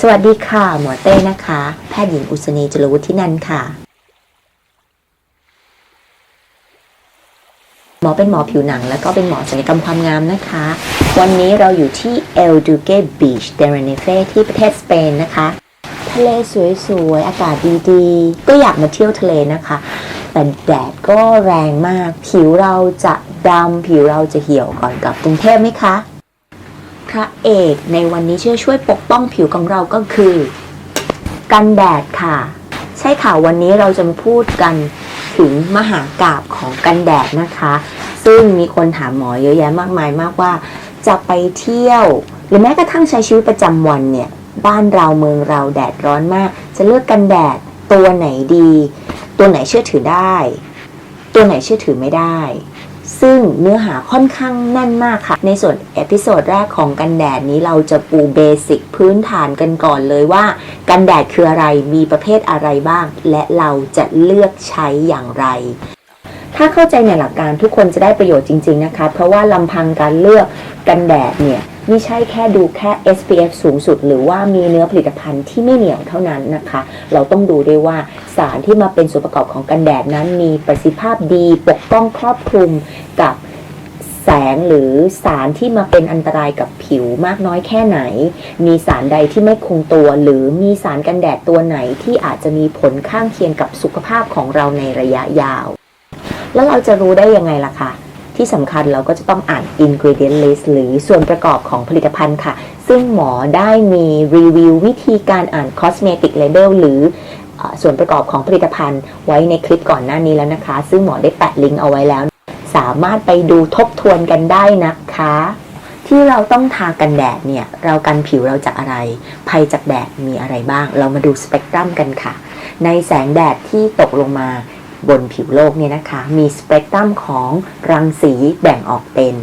สวัสดีค่ะ หมอเต้นะคะ แพทย์หญิงอุศนีจรวุฒินันค่ะ หมอเป็นหมอผิวหนัง แล้วก็เป็นหมอศัลยกรรมความงามนะคะ วันนี้เราอยู่ที่ El Duque Beach Tenerife ที่ประเทศสเปนนะคะ ทะเลสวยๆ อากาศดีๆ ก็อยากมาเที่ยวทะเลนะคะ แต่แดดก็แรงมาก ผิวเราจะดำผิวเราจะเหี่ยวก่อนกลับกรุงเทพไหมคะ พระเอกในวันนี้ช่วยช่วยปกป้องผิวของเราก็คือ กันแดดค่ะ ใช่ค่ะวันนี้เราจะมาพูดกันถึงมหากราบของกันแดดนะคะ ซึ่งมีคนถามหมอเยอะแยะมากมายมากว่า จะไปเที่ยว หรือแม้กระทั่งใช้ชีวิตประจำวันเนี่ย บ้านเราเมืองเราแดดร้อนมาก จะเลือกกันแดดตัวไหนดี ตัวไหนเชื่อถือได้ ตัวไหนเชื่อถือไม่ได้ ซึ่งเนื้อหาค่อนข้างแน่นมากค่ะ ในส่วนเอพิโซดแรกของกันแดดนี้เราจะปูเบสิกพื้นฐานกันก่อนเลยว่า กันแดดคืออะไรมีประเภทอะไรบ้าง และเราจะเลือกใช้อย่างไร ถ้าเข้าใจในหลักการทุกคนจะได้ประโยชน์จริง ๆนะคะ เพราะว่าลำพังการเลือกกันแดดเนี่ย ไม่ใช่แค่ดูแค่ SPF สูงสุด หรือว่ามีเนื้อผลิตภัณฑ์ที่ไม่เหนียวเท่านั้นนะคะ เราต้องดูด้วยว่าสารที่มาเป็นส่วนประกอบของกันแดดนั้นมีประสิทธิภาพดีปกป้องครอบคลุมกับแสงหรือสารที่มาเป็นอันตรายกับผิวมากน้อยแค่ไหน มีสารใดที่ไม่คงตัว หรือมีสารกันแดดตัวไหนที่อาจจะมีผลข้างเคียงกับสุขภาพของเราในระยะยาว แล้วเราจะรู้ได้ยังไงล่ะคะ ที่สำคัญเราก็จะต้องอ่าน ingredient list หรือส่วนประกอบของผลิตภัณฑ์ค่ะ ซึ่งหมอได้มีรีวิววิธีการอ่าน cosmetic label หรืออส่วนประกอบของผลิตภัณฑ์ไว้ในคลิปก่อนหน้านี้แล้วนะคะ ซึ่งหมอได้แปะลิงก์เอาไว้แล้ว สามารถไปดูทบทวนกันได้นะคะ ที่เราต้องทากันแดดเนี่ย เรากันผิวเราจากอะไร ภัยจากแดดมีอะไรบ้าง เรามาดูสเปกตรัมกันค่ะ ในแสงแดดที่ตกลงมา บนผิวโลกเนี่ยนะคะ มีสเปกตรัมของรังสีแบ่งออกเป็น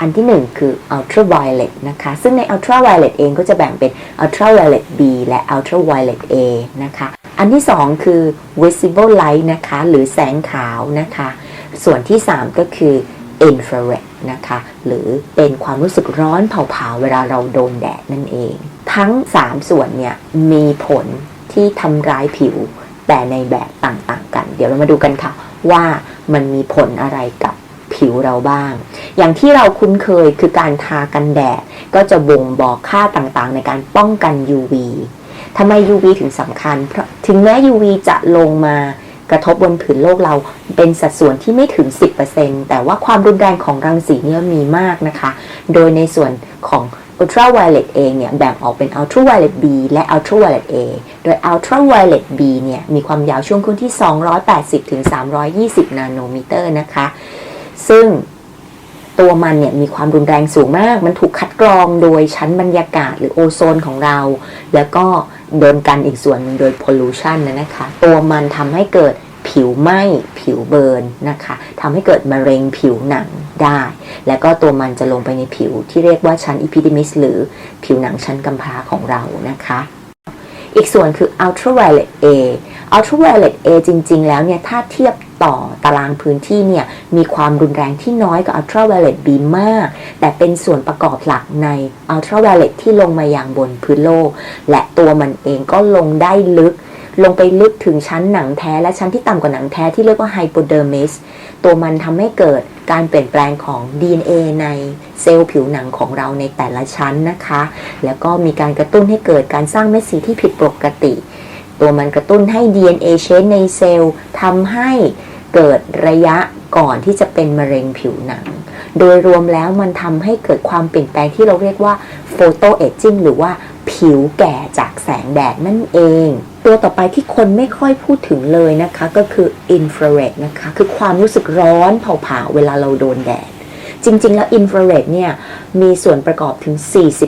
อันที่หนึ่งคือ ultraviolet นะคะ ซึ่งใน ultraviolet เองก็จะแบ่งเป็น ultraviolet B และ ultraviolet A นะคะ อันที่สองคือ visible light นะคะ หรือแสงขาวนะคะ ส่วนที่ 3 ก็คือ infrared นะคะ หรือเป็นความรู้สึกร้อนเผาๆ เวลาเราโดนแดดนั่นเอง ทั้ง 3 ส่วนเนี่ยมีผลที่ทำร้ายผิว แต่ในแบบต่างๆกัน เดี๋ยวเรามาดูกันค่ะ ว่ามันมีผลอะไรกับผิวเราบ้าง อย่างที่เราคุ้นเคยคือการทากันแดด ก็จะบ่งบอกค่าต่างๆ ในการป้องกัน UV ทำไม UV ถึงสำคัญ เพราะถึงแม้ UV จะลงมากระทบบนผืนโลกเราเป็นสัดส่วนที่ไม่ถึง 10%แต่ว่าความรุนแรงของรังสีเนี่ยมีมากนะคะ โดยในส่วนของ ultraviolet เองเนี่ยแบ่งออกเป็น ultraviolet B และ ultraviolet A โดย ultraviolet B เนี่ยมีความยาวช่วงคลื่นที่ 280ถึง320 นาโนมิเตอร์นะคะ ซึ่งตัวมันเนี่ยมีความรุนแรงสูงมาก มันถูกคัดกรองโดยชั้นบรรยากาศหรือโอโซนของเรา แล้วก็โดนกันอีกส่วนหนึ่งโดย pollution นะนะคะ ตัวมันทำให้เกิด ผิวไหม้ผิวเบิร์นนะคะทำให้เกิดมะเร็งผิวหนังได้ แล้วก็ตัวมันจะลงไปในผิวที่เรียกว่าชั้น epidermis หรือผิวหนังชั้นกำพร้าของเรานะคะอีกส่วนคือ ultraviolet A ultraviolet A จริง ๆ แล้วเนี่ย ถ้าเทียบต่อตารางพื้นที่เนี่ย มีความรุนแรงที่น้อยกว่า ultraviolet B มาก แต่เป็นส่วนประกอบหลักใน ultraviolet ที่ลงมาอย่างบนพื้นโลก และตัวมันเองก็ลงได้ลึก ลงไปลึกถึงชั้นหนังแท้และชั้นที่ต่ำกว่าหนังแท้ที่เรียกว่า hypodermis ตัวมันทำให้เกิดการเปลี่ยนแปลงของ DNA ในเซลล์ผิวหนังของเราในแต่ละชั้นนะคะ แล้วก็มีการกระตุ้นให้เกิดการสร้างเม็ดสีที่ผิดปกติ ตัวมันกระตุ้นให้ DNA change ในเซลล์ทำให้เกิดระยะก่อนที่จะเป็นมะเร็งผิวหนัง โดยรวมแล้วมันทำให้เกิดความเปลี่ยนแปลงที่เราเรียกว่า photo aging หรือว่าผิวแก่จากแสงแดดนั่นเอง ตัวต่อไปที่คนไม่ค่อยพูดถึงเลยนะคะ ก็คือ infrared นะคะ คือความรู้สึกร้อนเผาๆเวลาเราโดนแดด จริง ๆ แล้วอินฟราเรดเนี่ย มีส่วนประกอบถึง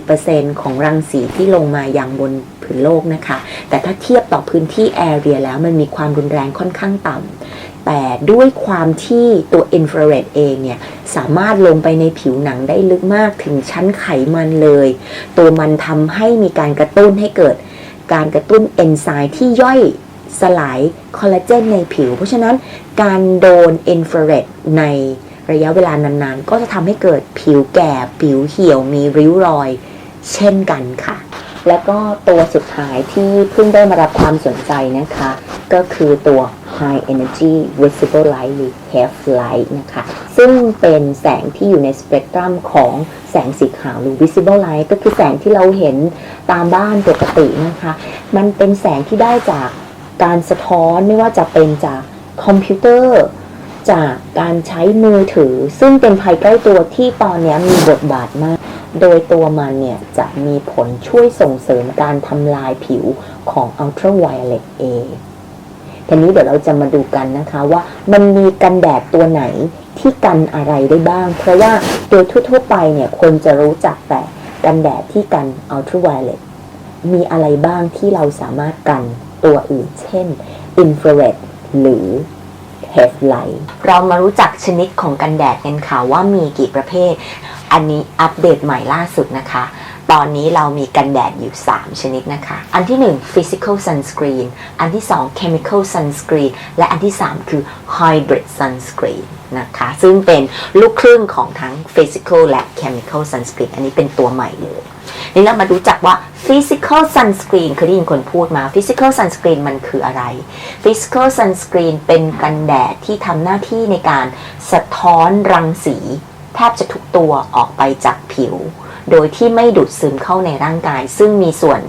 40%ของรังสีที่ลงมาอยังบนผืนโลกนะคะ แต่ถ้าเทียบต่อพื้นที่แอเรียแล้วมันมีความรุนแรงค่อนข้างต่ำแต่ด้วยความที่ตัวอินฟราเรดเองเนี่ย สามารถลงไปในผิวหนังได้ลึกมากถึงชั้นไขมันเลย ตัวมันทำให้มีการกระตุ้นให้เกิด การกระตุ้นเอนไซม์ที่ย่อยสลายคอลลาเจนในผิว เพราะฉะนั้นการโดนอินฟราเรดในระยะเวลานานๆ ก็จะทำให้เกิดผิวแก่ ผิวเหี่ยวมีริ้วรอย เช่นกันค่ะ แล้วก็ตัวสุดท้ายที่เพิ่งได้มารับความสนใจนะคะ ก็คือตัว High Energy Visible Light หรือ HEF Light นะคะ ซึ่งเป็นแสงที่อยู่ในสเปกตรัมของแสงสีขาวหรือ Visible Light ก็คือแสงที่เราเห็นตามบ้านปกตินะคะ มันเป็นแสงที่ได้จากการสะท้อนไม่ว่าจะเป็นจากคอมพิวเตอร์จากการใช้มือถือ ซึ่งเป็นภัยใกล้ตัวที่ตอนนี้มีบทบาทมาก โดยตัวมันเนี่ยจะมีผลช่วยส่งเสริมการทำลายผิวของ ultraviolet A ทีนี้เดี๋ยวเราจะมาดูกันนะคะว่ามันมีกันแดดตัวไหนที่กันอะไรได้บ้าง เพราะว่าโดยทั่วๆไปเนี่ยคนจะรู้จักแต่กันแดดที่กัน ultraviolet มีอะไรบ้างที่เราสามารถกันตัวอื่น เช่น infrared หรือ HEF light เรามารู้จักชนิดของกันแดดกันค่ะว่ามีกี่ประเภท อันนี้อัปเดตใหม่ล่าสุดนะคะ ตอนนี้เรามีกันแดดอยู่ 3 ชนิดนะคะ อันที่ 1 physical sunscreen อันที่ 2 chemical sunscreen และอันที่ 3 คือ hybrid sunscreen นะคะ ซึ่งเป็นลูกครึ่งของทั้ง physical และ chemical sunscreen อันนี้เป็นตัวใหม่เลย นี่เรามารู้จักว่า physical sunscreen เคยได้ยินคนพูดมา physical sunscreen มันคืออะไร physical sunscreen เป็นกันแดดที่ทำหน้าที่ในการสะท้อนรังสี แทบจะทุกตัวออกไปจากผิว โดยที่ไม่ดูดซึมเข้าในร่างกาย ซึ่งมีส่วน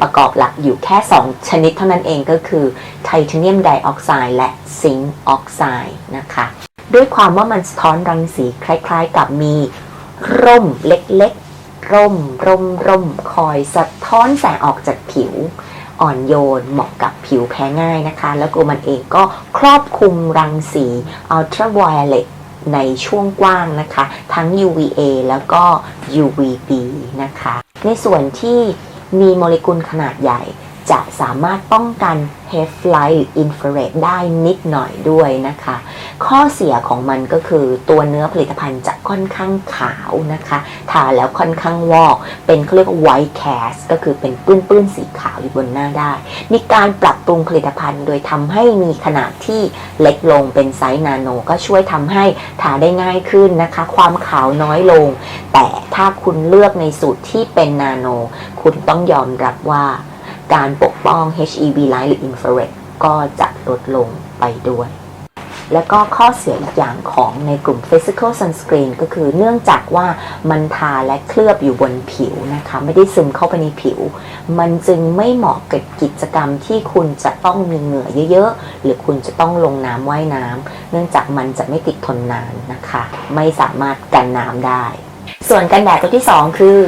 ประกอบหลักอยู่แค่ 2 ชนิดเท่านั้นเองก็คือไทเทเนียมไดออกไซด์และซิงค์ออกไซด์นะคะ ด้วยความว่ามันสะท้อนรังสีคล้ายๆ กับมีร่มเล็กๆ ร่ม ร่ม ร่ม คอยสะท้อนแสงออกจากผิว อ่อนโยนเหมาะกับผิวแพ้ง่ายนะคะ แล้วตัวมันเองก็ครอบคลุมรังสี ultraviolet ในช่วงกว้างนะคะ ทั้ง UVA แล้วก็ UVB นะคะ ในส่วนที่มีโมเลกุลขนาดใหญ่ จะสามารถป้องกัน HEF light อ infrared ได้นิดหน่อยด้วยนะคะ ข้อเสียของมันก็คือตัวเนื้อผลิตภัณฑ์จะค่อนข้างขาวนะคะทาแล้วค่อนข้างวอก เป็นเขาเรียกว่า white cast ก็คือเป็นปื้นๆสีขาวอยู่บนหน้าได้ มีการปรับปรุงผลิตภัณฑ์ โดยทำให้มีขนาดที่เล็กลงเป็นไซส์นาโน ก็ช่วยทำให้ทาได้ง่ายขึ้นนะคะ ความขาวน้อยลง แต่ถ้าคุณเลือกในสูตรที่เป็นนาโน คุณต้องยอมรับว่า การปกป้อง HEV light หรือ infrared ก็จะลดลงไปด้วย แล้วก็ข้อเสียอีกอย่างของในกลุ่ม physical sunscreen ก็คือเนื่องจากว่ามันทาและเคลือบอยู่บนผิวนะคะ ไม่ได้ซึมเข้าไปในผิว มันจึงไม่เหมาะกับกิจกรรมที่คุณจะต้องมีเหงื่อเยอะๆ หรือคุณจะต้องลงน้ำว่ายน้ำเนื่องจากมันจะไม่ติดทนนานนะคะ ไม่สามารถกันน้ำได้ ส่วนกันแดดตัวที่ 2 คือ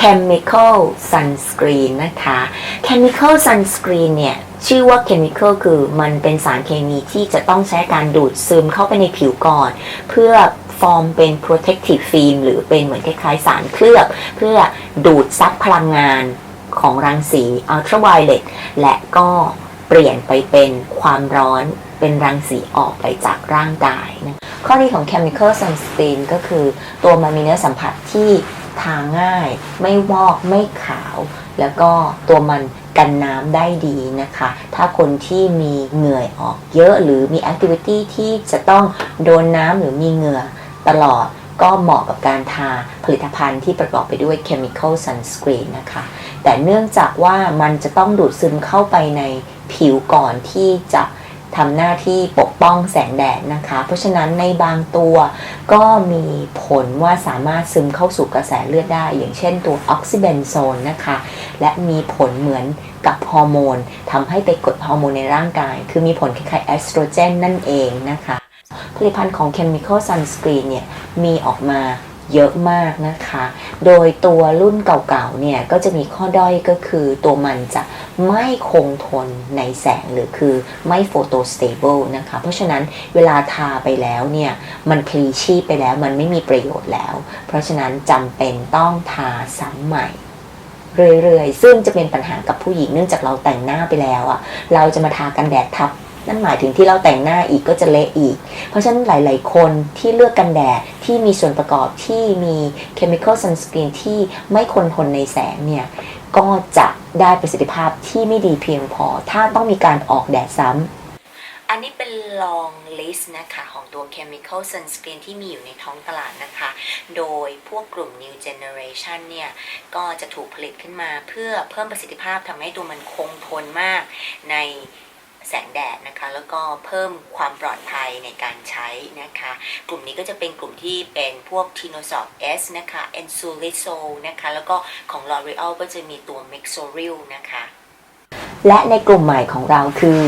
chemical sunscreen นะคะ chemical sunscreen เนี่ยชื่อว่า chemical คือมันเป็นสารเคมีที่จะต้องใช้การดูดซึมเข้าไปในผิวก่อน เพื่อฟอร์มเป็น protective film หรือเป็นเหมือนคล้ายๆสารเคลือบ เพื่อดูดซับพลังงานของรังสี ultraviolet และก็เปลี่ยนไปเป็นความร้อนเป็นรังสีออกไปจากร่างกายนะข้อดีของ chemical sunscreen ก็คือตัวมันมีเนื้อสัมผัสที่ ทาง่าย ไม่วอกไม่ขาว แล้วก็ตัวมันกันน้ำได้ดีนะคะ ถ้าคนที่มีเหงื่อออกเยอะหรือมีแอคทิวิตี้ที่จะต้องโดนน้ำหรือมีเหงื่อตลอดก็เหมาะกับการทาผลิตภัณฑ์ที่ประกอบไปด้วย chemical sunscreen นะคะ แต่เนื่องจากว่ามันจะต้องดูดซึมเข้าไปในผิวก่อนที่จะ ทำหน้าที่ปกป้องแสงแดดนะคะ เพราะฉะนั้นในบางตัวก็มีผลว่าสามารถซึมเข้าสู่กระแสเลือดได้ อย่างเช่นตัวออกซิเบนโซนนะคะ และมีผลเหมือนกับฮอร์โมนทำให้ไปกดฮอร์โมนในร่างกาย คือมีผลคล้ายๆเอสโตรเจนนั่นเองนะคะ ผลิตภัณฑ์ของ Chemical Sunscreen เนี่ยมีออกมา เยอะมากนะคะ โดยตัวรุ่นเก่าๆเนี่ยก็จะมีข้อด้อยก็คือตัวมันจะไม่คงทนในแสงหรือคือไม่โฟโตสเตเบิลนะคะ เพราะฉะนั้นเวลาทาไปแล้วเนี่ย มันพลีชีพไปแล้วมันไม่มีประโยชน์แล้ว เพราะฉะนั้นจำเป็นต้องทาซ้ำใหม่เรื่อยๆ ซึ่งจะเป็นปัญหากับผู้หญิงเนื่องจากเราแต่งหน้าไปแล้วอะเราจะมาทากันแดดทับ นั่นหมายถึงที่เราแต่งหน้าอีกก็จะเละอีก เพราะฉะนั้นหลาย ๆ คนที่เลือกกันแดดที่มีส่วนประกอบที่มี chemical sunscreen ที่ไม่คนทนในแสงเนี่ย ก็จะได้ประสิทธิภาพที่ไม่ดีเพียงพอ ถ้าต้องมีการออกแดดซ้ำอันนี้เป็น long list นะคะ ของตัว chemical sunscreen ที่มีอยู่ในท้องตลาดนะคะ โดยพวกกลุ่ม new generation เนี่ย ก็จะถูกผลิตขึ้นมาเพื่อเพิ่มประสิทธิภาพทำให้ตัวมันคงทนมากใน แสงแดดนะคะ แล้วก็เพิ่มความปลอดภัยในการใช้นะคะ กลุ่มนี้ก็จะเป็นกลุ่มที่เป็นพวก t i n o s o l S นะคะ e n s u l i s o l นะคะ แล้วก็ของ L'Oreal ก็จะมีตัว Mexoril นะคะ และในกลุ่มใหม่ของเราคือ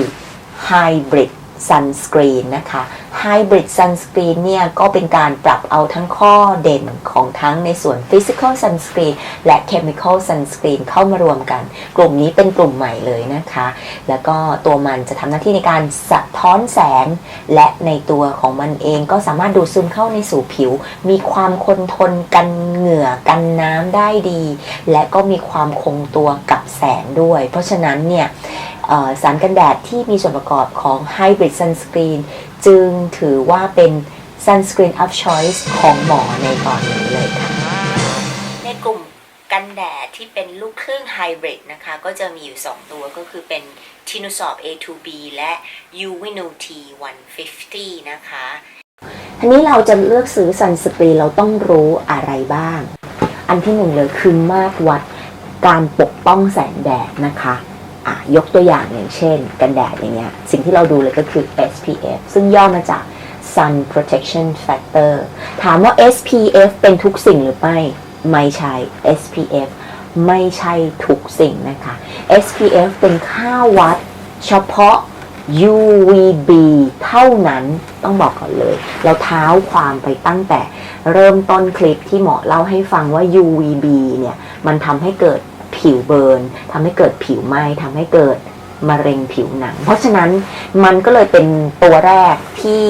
Hybrid Sunscreen นะคะ Hybrid Sunscreen เนี่ยก็เป็นการปรับเอาทั้งข้อเด่นของทั้งในส่วน Physical Sunscreen และ Chemical Sunscreen เข้ามารวมกัน กลุ่มนี้เป็นกลุ่มใหม่เลยนะคะ แล้วก็ตัวมันจะทำหน้าที่ในการสะท้อนแสง และในตัวของมันเองก็สามารถดูดซึมเข้าในสู่ผิว มีความคงทนกันเหงื่อกันน้ำได้ดี และก็มีความคงตัวกับแสงด้วย เพราะฉะนั้นเนี่ย สารกันแดดที่มีส่วนประกอบของ Hybrid Sunscreen จึงถือว่าเป็น Sunscreen of Choice ของหมอในตอนนี้เลยค่ะ ในกลุ่มกันแดดที่เป็นลูกครึ่ง Hybrid นะคะ ก็จะมีอยู่ 2 ตัวก็คือเป็น t i n u s o r b A2B และ u w i n o T 150 นะคะทีนี้เราจะเลือกซื้อ Sunscreen เราต้องรู้อะไรบ้าง อันที่หนึ่งเลยคือมาตรวัดการปกป้องแสงแดดนะคะอะ ยกตัวอย่างอย่างเช่น กันแดดอย่างเงี้ยสิ่งที่เราดูเลยก็คือ SPF ซึ่งย่อมาจาก Sun Protection Factor ถามว่า SPF เป็นทุกสิ่งหรือไม่ ไม่ใช่ SPF ไม่ใช่ทุกสิ่งนะคะ SPF เป็นค่าวัดเฉพาะ UVB เท่านั้นต้องบอกก่อนเลย เราเท้าความไปตั้งแต่เริ่มต้นคลิปที่หมอเล่าให้ฟังว่า UVB เนี่ย มันทำให้เกิด ผิวเบิร์นทำให้เกิดผิวไหม้ทำให้เกิดมะเร็งผิวหนัง เพราะฉะนั้นมันก็เลยเป็นตัวแรกที่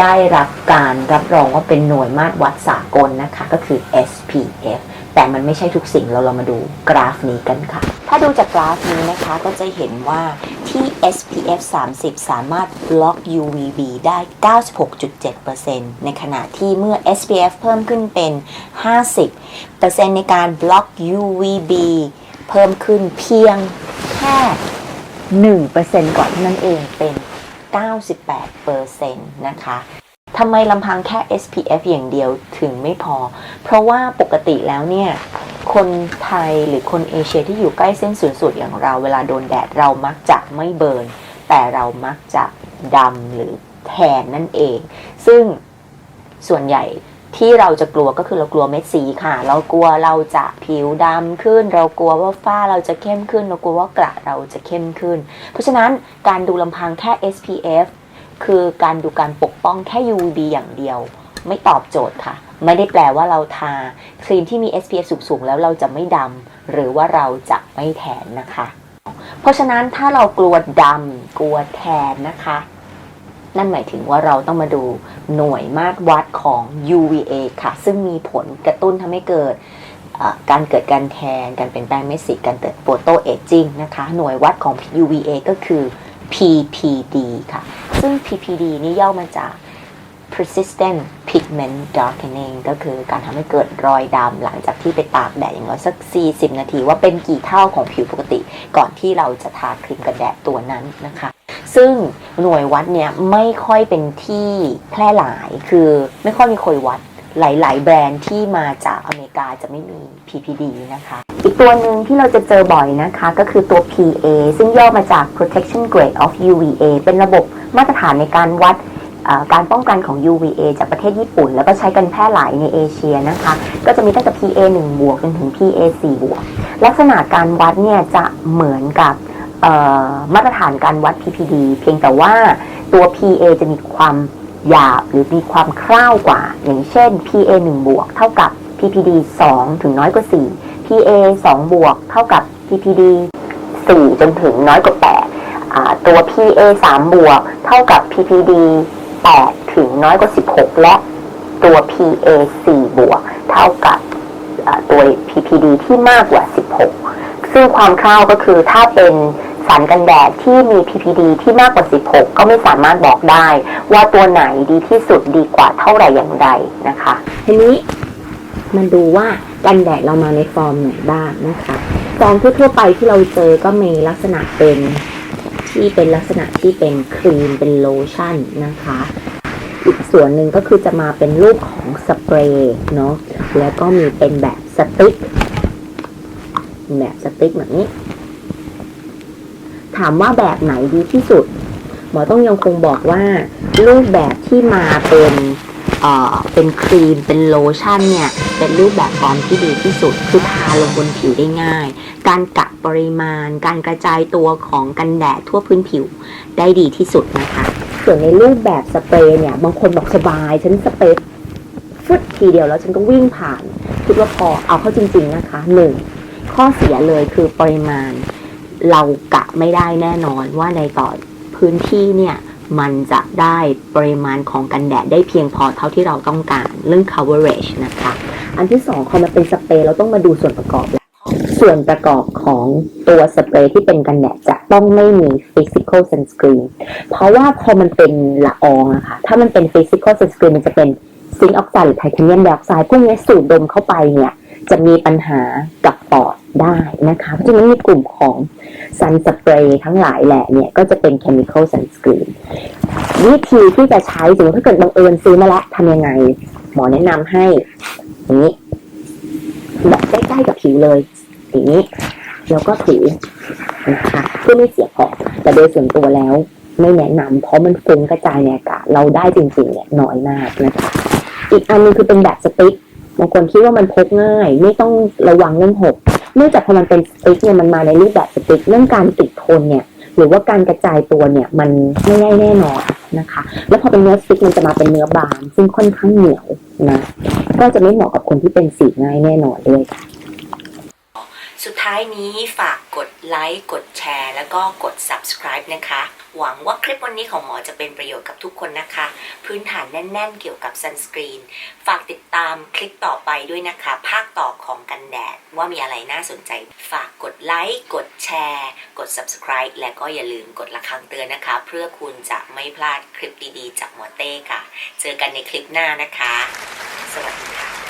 ได้รับการรับรองว่าเป็นหน่วยมาตรวัดสากลนะคะ ก็คือ SPF แต่มันไม่ใช่ทุกสิ่งเราเรามาดูกราฟนี้กันค่ะ ถ้าดูจากกราฟนี้นะคะก็จะเห็นว่าที่ SPF 30 สามารถบล็อก UVB ได้ 96.7%ในขณะที่เมื่อ SPF เพิ่มขึ้นเป็น 50%ในการบล็อก UVB เพิ่มขึ้นเพียงแค่ 1%ก่อนเท่านั้นเองเป็น 98%นะคะทำไมลำพังแค่ SPF อย่างเดียวถึงไม่พอ เพราะว่าปกติแล้วเนี่ย คนไทยหรือคนเอเชียที่อยู่ใกล้เส้นศูนย์สูตรอย่างเราเวลาโดนแดดเรามักจะไม่เบิร์นแต่เรามักจะดำหรือแทนนั่นเอง ซึ่งส่วนใหญ่ที่เราจะกลัวก็คือเรากลัวเม็ดสีค่ะ เรากลัวเราจะผิวดำขึ้น เรากลัวว่าฝ้าเราจะเข้มขึ้น เรากลัวว่ากระเราจะเข้มขึ้น เพราะฉะนั้นการดูลำพังแค่ SPF คือการดูการปกป้องแค่ UVB อย่างเดียว ไม่ตอบโจทย์ค่ะ ไม่ได้แปลว่าเราทาครีมที่มี SPF สูงๆแล้วเราจะไม่ดำหรือว่าเราจะไม่แทนนะคะ เพราะฉะนั้นถ้าเรากลัวดำกลัวแทนนะคะ นั่นหมายถึงว่าเราต้องมาดูหน่วยมาตรวัดของ UVA ค่ะ ซึ่งมีผลกระตุ้นทำให้เกิดการเกิดการแทน การเปลี่ยนแปลงเม็ดสี การเกิดโฟโตเอจจิ้งนะคะ หน่วยวัดของ UVA ก็คือ PPD ค่ะ ซึ่ง PPD นี่ย่อมาจาก persistent pigment darkening ก็คือการทำให้เกิดรอยดำหลังจากที่ไปตากแดดอย่างน้อยสัก 40 นาที ว่าเป็นกี่เท่าของผิวปกติ ก่อนที่เราจะทาครีมกันแดดตัวนั้นนะคะ ซึ่งหน่วยวัดเนี่ยไม่ค่อยเป็นที่แพร่หลายคือไม่ค่อยมีคนวัดหลาย ๆ แบรนด์ที่มาจากอเมริกาจะไม่มี PPD นะคะ อีกตัวหนึ่งที่เราจะเจอบ่อยนะคะก็คือตัว PA ซึ่งย่อมาจาก Protection Grade of UVA เป็นระบบมาตรฐานในการวัด การป้องกันของ UVA จากประเทศญี่ปุ่น แล้วก็ใช้กันแพร่หลายในเอเชียนะคะ ก็จะมีตั้งแต่ PA 1บวกจนถึง PA 4บวกลักษณะการวัดเนี่ยจะเหมือนกับมาตรฐานการวัด PPD เพียงแต่ว่าตัว PA จะมีความหยาบหรือมีความคร่าวกว่า อย่างเช่น PA 1บวกเท่ากับ PPD 2 ถึงน้อยกว่า 4 PA 2บวกเท่ากับ PPD 4 จนถึงน้อยกว่า 8 ตัว PA 3บวกเท่ากับ PPD 8 ถึงน้อยกว่า 16 และตัว PA 4บวกเท่ากับตัว PPD ที่มากกว่า 16 ซึ่งความคร่าวก็คือถ้าเป็นสารกันแดดที่มี PPD ที่มากกว่า 16 ก็ไม่สามารถบอกได้ ว่าตัวไหนดีที่สุดดีกว่าเท่าไหร่อย่างไรนะคะ ทีนี้มันดูว่ากันแดดเรามาในฟอร์มไหนบ้างนะคะฟอร์มทั่วๆไปที่เราเจอก็มีลักษณะเป็น ที่เป็นลักษณะที่เป็นครีมเป็นโลชั่นนะคะ อีกส่วนหนึ่งก็คือจะมาเป็นรูปของสเปรย์เนาะแล้วก็มีเป็นแบบสติ๊กแบบสติ๊กแบบนี้ ถามว่าแบบไหนดีที่สุด หมอต้องยังคงบอกว่ารูปแบบที่มาเป็น เป็นครีมเป็นโลชั่นเนี่ยเป็นรูปแบบฟอร์มที่ดีที่สุด คือทาลงบนผิวได้ง่าย การกะปริมาณ การกระจายตัวของกันแดดทั่วพื้นผิวได้ดีที่สุดนะคะ ส่วนในรูปแบบสเปรย์เนี่ยบางคนบอกสบายฉันสเปรย์ฟึดทีเดียวแล้วฉันก็วิ่งผ่านคิดว่าพอเอาเข้าจริง ๆนะคะหนึ่งข้อเสียเลยคือปริมาณเรากะไม่ได้แน่นอนว่าในต่อพื้นที่เนี่ย มันจะได้ปริมาณของกันแดดได้เพียงพอเท่าที่เราต้องการเรื่อง coverage นะคะ อันที่สองพอมันเป็นสเปรย์เราต้องมาดูส่วนประกอบแล้ว ส่วนประกอบของตัวสเปรย์ที่เป็นกันแดดจะต้องไม่มี physical sunscreen เพราะว่าพอมันเป็นละอองอะค่ะ ถ้ามันเป็น physical sunscreen มันจะเป็นซิงค์ออกไซด์หรือไทเทเนียมไดออกไซด์พวกนี้สูดดมเข้าไปเนี่ยจะมีปัญหากับปอด ได้นะคะเพราะฉะนั้นในกลุ่มของซันสเปรย์ทั้งหลายแหละเนี่ยก็จะเป็น chemical sunscreen วิธีที่จะใช้สมมติถ้าเกิดบังเอิญซื้อมาแล้วทำยังไง หมอแนะนำให้อย่างนี้แบบใกล้ๆกับผิวเลยอย่างนี้แล้วก็ถูนะคะเพื่อไม่เสียของแต่โดยส่วนตัวแล้วไม่แนะนำเพราะมันฟุ้งกระจายในอากาศเราได้จริงๆเนี่ยน้อยมากนะคะอีกอันหนึงคือเป็นแบบสติ๊กบางคนคิดว่ามันพกง่าย ไม่ต้องระวังเรื่องหก เนื่องจากพอมันเป็นสติ๊กเนี่ยมันมาในรูปแบบสติ๊กเรื่องการติดทนเนี่ยหรือว่าการกระจายตัวเนี่ยมันไม่ง่ายแน่นอนนะคะ แล้วพอเป็นเนื้อสติ๊กมันจะมาเป็นเนื้อบาง ซึ่งค่อนข้างเหนียวนะก็จะไม่เหมาะกับคนที่เป็นสีง่ายแน่นอนด้วยค่ะสุดท้ายนี้ฝากกดไลค์กดแชร์ แล้วก็กด subscribe นะคะ หวังว่าคลิปวันนี้ของหมอจะเป็นประโยชน์กับทุกคนนะคะ พื้นฐานแน่น ๆ เกี่ยวกับ sunscreen ฝากติดตามคลิปต่อไปด้วยนะคะ ภาคต่อของกันแดด ว่ามีอะไรน่าสนใจ ฝากกดไลค์กดแชร์ กด subscribe และก็อย่าลืมกดระฆังเตือนนะคะ เพื่อคุณจะไม่พลาดคลิปดีๆ จากหมอเต้ค่ะ เจอกันในคลิปหน้านะคะ สวัสดีค่ะ